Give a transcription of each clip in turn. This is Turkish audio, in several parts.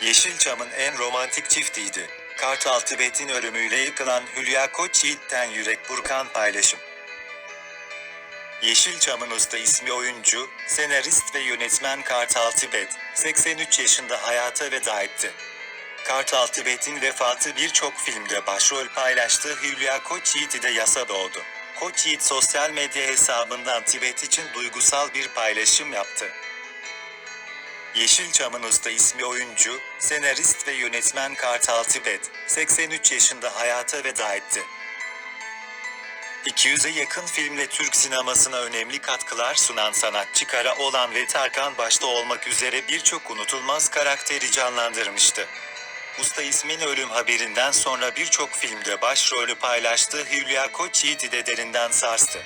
Yeşilçam'ın en romantik çiftiydi. Kartal Tibet'in ölümüyle yıkılan Hülya Koçyiğit'ten Yürek Burkan paylaşım. Yeşilçam'ın usta ismi oyuncu, senarist ve yönetmen Kartal Tibet, 83 yaşında hayata veda etti. Kartal Tibet'in vefatı birçok filmde başrol paylaştığı Hülya Koçyiğit'i de yasa doğdu. Koçyiğit sosyal medya hesabından Tibet için duygusal bir paylaşım yaptı. Yeşilçam'ın usta ismi oyuncu, senarist ve yönetmen Kartal Tibet, 83 yaşında hayata veda etti. 200'e yakın filmle Türk sinemasına önemli katkılar sunan sanatçı Karaoğlan ve Tarkan başta olmak üzere birçok unutulmaz karakteri canlandırmıştı. Usta ismin ölüm haberinden sonra birçok filmde başrolü paylaştığı Hülya Koçyiğit'i de derinden sarstı.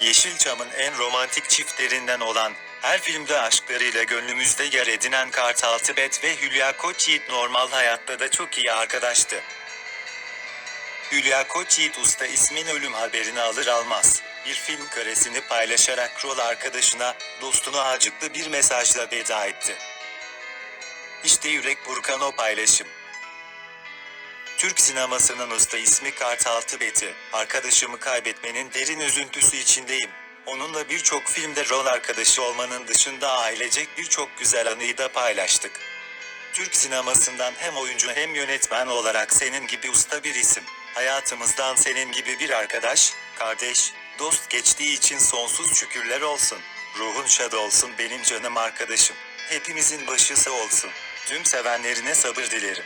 Yeşilçam'ın en romantik çiftlerinden olan, her filmde aşklarıyla gönlümüzde yer edinen Kartal Tibet ve Hülya Koçyiğit normal hayatta da çok iyi arkadaştı. Hülya Koçyiğit Usta ismin ölüm haberini alır almaz. Bir film karesini paylaşarak rol arkadaşına, dostuna acıklı bir mesajla veda etti. İşte Yürek Burkan o paylaşım. Türk sinemasının usta ismi Kartal Tibet'i, arkadaşımı kaybetmenin derin üzüntüsü içindeyim. Onunla birçok filmde rol arkadaşı olmanın dışında ailecek birçok güzel anıyı da paylaştık. Türk sinemasından hem oyuncu hem yönetmen olarak senin gibi usta bir isim. Hayatımızdan senin gibi bir arkadaş, kardeş, dost geçtiği için sonsuz şükürler olsun. Ruhun şad olsun benim canım arkadaşım. Hepimizin başısı olsun. Tüm sevenlerine sabır dilerim.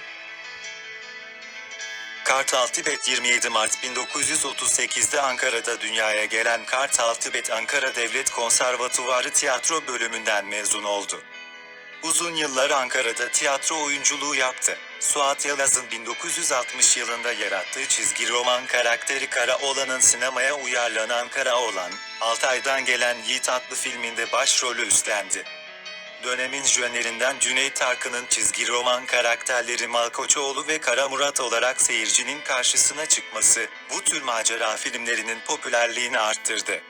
Kartal Tibet 27 Mart 1938'de Ankara'da dünyaya gelen Kartal Tibet Ankara Devlet Konservatuvarı Tiyatro bölümünden mezun oldu. Uzun yıllar Ankara'da tiyatro oyunculuğu yaptı. Suat Yalaz'ın 1960 yılında yarattığı çizgi roman karakteri Karaoğlan'ın sinemaya uyarlanan Karaoğlan, Altay'dan gelen Yiğit adlı filminde başrolü üstlendi. Dönemin jönlerinden Cüneyt Arkın'ın çizgi roman karakterleri Malkoçoğlu ve Kara Murat olarak seyircinin karşısına çıkması, bu tür macera filmlerinin popülerliğini arttırdı.